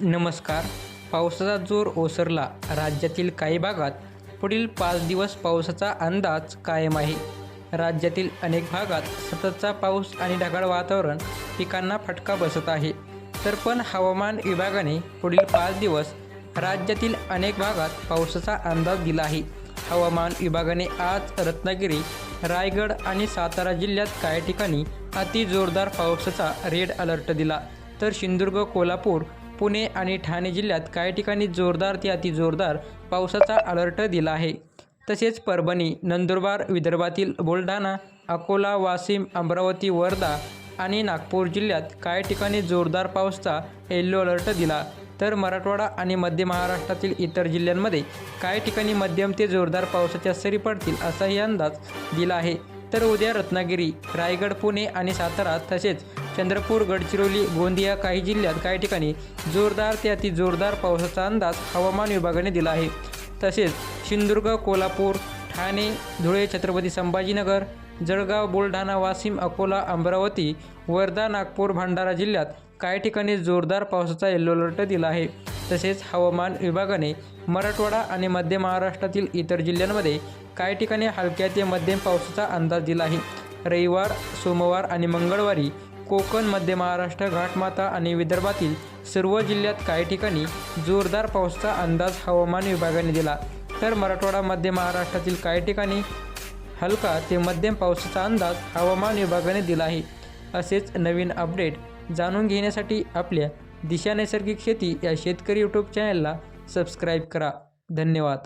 नमस्कार. पावसाचा जोर ओसरला राज्यातील काही भागात पुढील पाच दिवस पावसाचा अंदाज कायम आहे. राज्यातील अनेक भागात सततचा पाऊस आणि ढगाळ वातावरण पिकांना फटका बसत आहे. तर पण हवामान विभागाने पुढील पाच दिवस राज्यातील अनेक भागात पावसाचा अंदाज दिला आहे. हवामान विभागाने आज रत्नागिरी रायगड आणि सातारा जिल्ह्यात काही ठिकाणी अति जोरदार पावसाचा रेड अलर्ट दिला. तर सिंधुदुर्ग कोल्हापूर पुणे आणि ठाणे जिल्ह्यात काही ठिकाणी जोरदार ते अतिजोरदार पावसाचा अलर्ट दिला आहे. तसेच परभणी नंदुरबार विदर्भातील बुलढाणा अकोला वाशिम अमरावती वर्धा आणि नागपूर जिल्ह्यात काही ठिकाणी जोरदार पावसाचा येल्लो अलर्ट दिला. तर मराठवाडा आणि मध्य महाराष्ट्रातील इतर जिल्ह्यांमध्ये काही ठिकाणी मध्यम ते जोरदार पावसाच्या सरी पडतील असाही अंदाज दिला आहे. तर उद्या रत्नागिरी रायगड पुणे आणि सातारा तसेच चंद्रपूर गडचिरोली गोंदिया काही जिल्ह्यात काही ठिकाणी जोरदार ते अति जोरदार पावसाचा अंदाज हवामान विभागाने दिला आहे. तसेच सिंधुदुर्ग कोल्हापूर ठाणे धुळे छत्रपती संभाजीनगर जळगाव बुलढाणा वाशिम अकोला अमरावती वर्धा नागपूर भंडारा जिल्ह्यात काही ठिकाणी जोरदार पावसाचा येल्लो अलर्ट दिला आहे. तसेच हवामान विभागाने मराठवाडा आणि मध्य महाराष्ट्रातील इतर जिल्ह्यांमध्ये काही ठिकाणी हलक्या ते मध्यम पावसाचा अंदाज दिला आहे. रविवार सोमवार आणि मंगळवारी कोकण मध्य महाराष्ट्र घाटमाता आणि विदर्भातील सर्व जिल्ह्यात काही ठिकाणी जोरदार पावसाचा अंदाज हवामान विभागाने दिला. तर मराठवाडा मध्य महाराष्ट्रातील काही ठिकाणी हलका ते मध्यम पावसाचा अंदाज हवामान विभागाने दिला आहे. असेच नवीन अपडेट जाणून घेण्यासाठी आपल्या दिशा नैसर्गिक शेती या शेतकरी यूट्यूब चॅनलला सबस्क्राईब करा. धन्यवाद.